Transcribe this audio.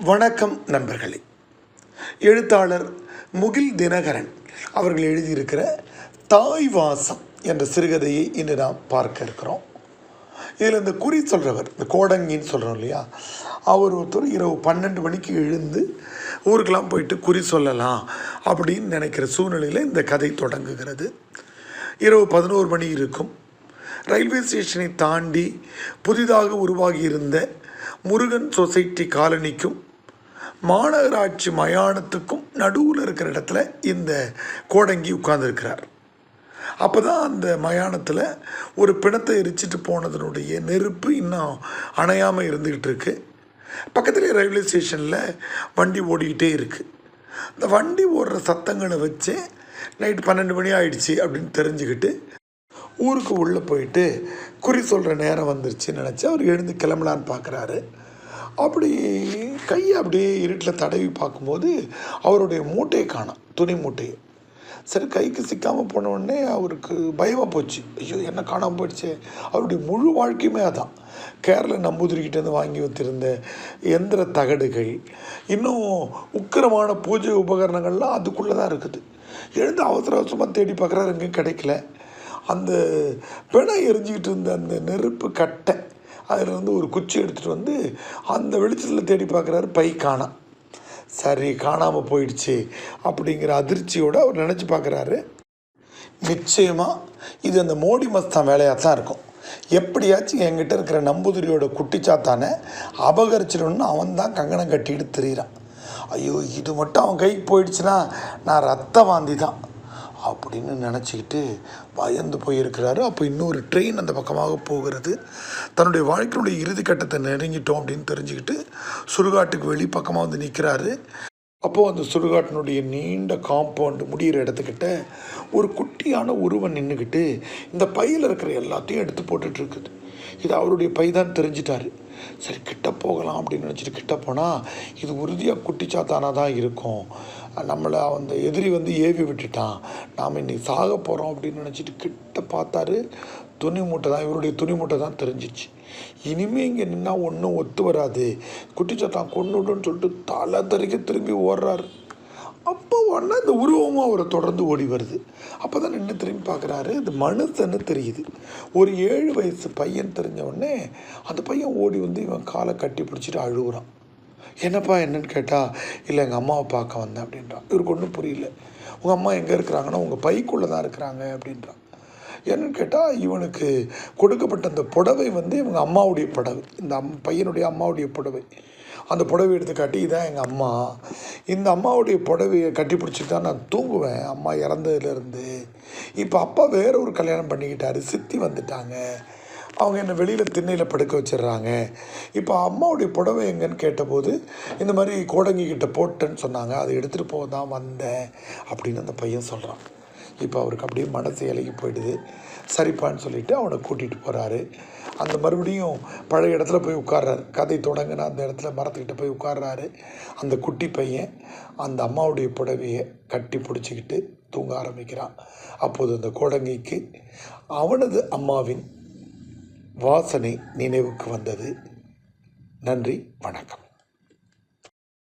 வணக்கம் நண்பர்களே. எழுத்தாளர் முகில் தினகரன் அவர்கள் எழுதியிருக்கிற தாய் வாசம் என்ற சிறுகதையை இன்று நாம் பார்க்க இருக்கிறோம். இதில் இந்த குறி சொல்கிறவர் இந்த கோடங்கின்னு சொல்கிறோம் இல்லையா? அவர் ஒருத்தர் இரவு பன்னெண்டு மணிக்கு எழுந்து ஊருக்கெல்லாம் போயிட்டு குறி சொல்லலாம் அப்படின்னு நினைக்கிற சூழ்நிலையில் இந்த கதை தொடங்குகிறது. இரவு பதினோரு மணி இருக்கும். ரயில்வே ஸ்டேஷனை தாண்டி புதிதாக உருவாகி இருந்த முருகன் சொசைட்டி காலனிக்கும் மாநகராட்சி மயானத்துக்கும் நடுவில் இருக்கிற இடத்துல இந்த கோடங்கி உட்கார்ந்துருக்கிறார். அப்போ தான் அந்த மயானத்தில் ஒரு பிணத்தை எரிச்சிட்டு போனதனுடைய நெருப்பு இன்னும் அணையாமல் இருந்துக்கிட்டு இருக்கு. பக்கத்துலேயே ரயில்வே ஸ்டேஷனில் வண்டி ஓடிக்கிட்டே இருக்குது இந்த வண்டி ஓடுற சத்தங்களை வச்சு நைட்டு பன்னெண்டு மணி ஆயிடுச்சு அப்படின்னு தெரிஞ்சுக்கிட்டு ஊருக்கு உள்ளே போயிட்டு குறி சொல்கிற நேரம் வந்துருச்சுன்னு நினச்சி அவர் எழுந்து கிளம்பலான்னு பார்க்குறாரு அப்படி கையை அப்படியே இருட்டில் தடவி பார்க்கும்போது அவருடைய மூட்டையை காணோம் துணி மூட்டையை. சரி கைக்கு சிக்காமல் போன உடனே அவருக்கு பயமாக போச்சு. ஐயோ என்ன காணாமல் போயிடுச்சே. அவருடைய முழு வாழ்க்கையுமே அதான். கேரள நம்பூதிரிக்கிட்டேருந்து வாங்கி வச்சுருந்த எந்திர தகடுகள் இன்னும் உக்கிரமான பூஜை உபகரணங்கள்லாம் அதுக்குள்ளே தான் இருக்குது. எழுந்து அவசர அவசரமாக தேடி பார்க்குறாரு எங்கேயும் கிடைக்கல. அந்த பிணை எரிஞ்சிக்கிட்டு இருந்த அந்த நெருப்பு கட்டை அதிலிருந்து ஒரு குச்சி எடுத்துகிட்டு வந்து அந்த வெளிச்சத்தில் தேடி பார்க்குறாரு பை காணாம் சரி காணாமல் போயிடுச்சு அப்படிங்கிற அதிர்ச்சியோடு அவர் நினச்சி பார்க்குறாரு. நிச்சயமாக இது அந்த மோடி மஸ்தான் வேலையாக தான் இருக்கும். எப்படியாச்சும் என்கிட்ட இருக்கிற நம்புதிரியோட குட்டிச்சாத்தானே அபகரிச்சிடணும்னு அவன் தான் கங்கணம் கட்டிட்டு தெரியிறான். ஐயோ இது மட்டும் அவன் கைக்கு போயிடுச்சுன்னா நான் ரத்த வாந்தி தான் அப்படின்னு நினச்சிக்கிட்டு பயந்து போயிருக்கிறாரு. அப்போ இன்னொரு ட்ரெயின் அந்த பக்கமாக போகிறது. தன்னுடைய வாழ்க்கையினுடைய இறுதி கட்டத்தை நெருங்கிட்டோம் அப்படின்னு தெரிஞ்சுக்கிட்டு சுடுகாட்டுக்கு வெளி பக்கமாக வந்து நிற்கிறாரு அப்போது அந்த சுடுகாட்டினுடைய நீண்ட காம்பவுண்டு முடிகிற இடத்துக்கிட்ட ஒரு குட்டியான உருவம் நின்றுக்கிட்டு இந்த பையில் இருக்கிற எல்லாத்தையும் எடுத்து போட்டுட்ருக்குது இது அவருடைய பை தான் தெரிஞ்சிட்டாரு. சரி கிட்ட போகலாம் அப்படின்னு நினச்சிட்டு கிட்ட போனால் இது உறுதியாக குட்டிச்சாத்தானாக தான் இருக்கும். நம்மளை அந்த எதிரி வந்து ஏவி விட்டுட்டான். நாம் இன்றைக்கி சாக போகிறோம் அப்படின்னு நினச்சிட்டு கிட்ட பார்த்தாரு. துணி மூட்டை தான் இவருடைய துணி மூட்டை தான் தெரிஞ்சிச்சு. இனிமேல் இங்கே நின்னா ஒன்றும் ஒத்து வராது. குட்டிச்சாத்தான் கொண்டுடுன்னு சொல்லிட்டு தலை தறிக்க திரும்பி ஓடுறாரு. அப்போ உடனே இந்த உருவமும் அவரை தொடர்ந்து ஓடி வருது. அப்போ தான் நின்று திரும்பி பார்க்குறாரு. இது மனுஷன்னு தெரியுது. ஒரு ஏழு வயசு பையன் தெரிஞ்ச உடனே அந்த பையன் ஓடி வந்து இவன் காலை கட்டி பிடிச்சிட்டு அழுகுறான். என்னப்பா என்னன்னு கேட்டால் இல்லை எங்கள் அம்மாவை பார்க்க வந்தேன் அப்படின்றான். இவருக்கு ஒன்றும் புரியல. உங்கள் அம்மா எங்கே இருக்கிறாங்கன்னா உங்கள் பைக்குள்ளே தான் இருக்கிறாங்க அப்படின்றான். ஏன்னு கேட்டால் இவனுக்கு கொடுக்கப்பட்ட அந்த புடவை வந்து இவங்க அம்மாவுடைய புடவை. இந்த அம் பையனுடைய அம்மாவுடைய புடவை. அந்த புடவை எடுத்து காட்டி இதான் எங்கள் அம்மா. இந்த அம்மாவுடைய புடவையை கட்டி பிடிச்சிட்டு தான் நான் தூங்குவேன். அம்மா இறந்ததுலேருந்து. இப்போ அப்பா வேற ஒரு கல்யாணம் பண்ணிக்கிட்டாரு. சித்தி வந்துட்டாங்க. அவங்க என்னை வெளியில் திண்ணையில் படுக்க வச்சிடுறாங்க. இப்போ அம்மாவுடைய புடவை எங்கன்னு கேட்டபோது இந்த மாதிரி கோடங்கிக்கிட்ட போட்டேன்னு சொன்னாங்க. அதை எடுத்துகிட்டு போக தான் வந்தேன் அப்படின்னு அந்த பையன் சொல்கிறான் இப்போ அவருக்கு அப்படியே மனசு இலகி போயிடுது. சரிப்பான்னு சொல்லிட்டு அவனை கூட்டிகிட்டு போகிறாரு அந்த மறுபடியும் பழைய இடத்துல போய் உட்கார்றாரு. கதை தொடங்கின அந்த இடத்துல மரத்துக்கிட்ட போய் உட்கார்றாரு. அந்த குட்டி பையன் அந்த அம்மாவுடைய புடவையை கட்டி பிடிச்சிக்கிட்டு தூங்க ஆரம்பிக்கிறான். அப்போது அந்த கோடங்கைக்கு அவனது அம்மாவின் வாசனை நினைவுக்கு வந்தது. நன்றி வணக்கம்.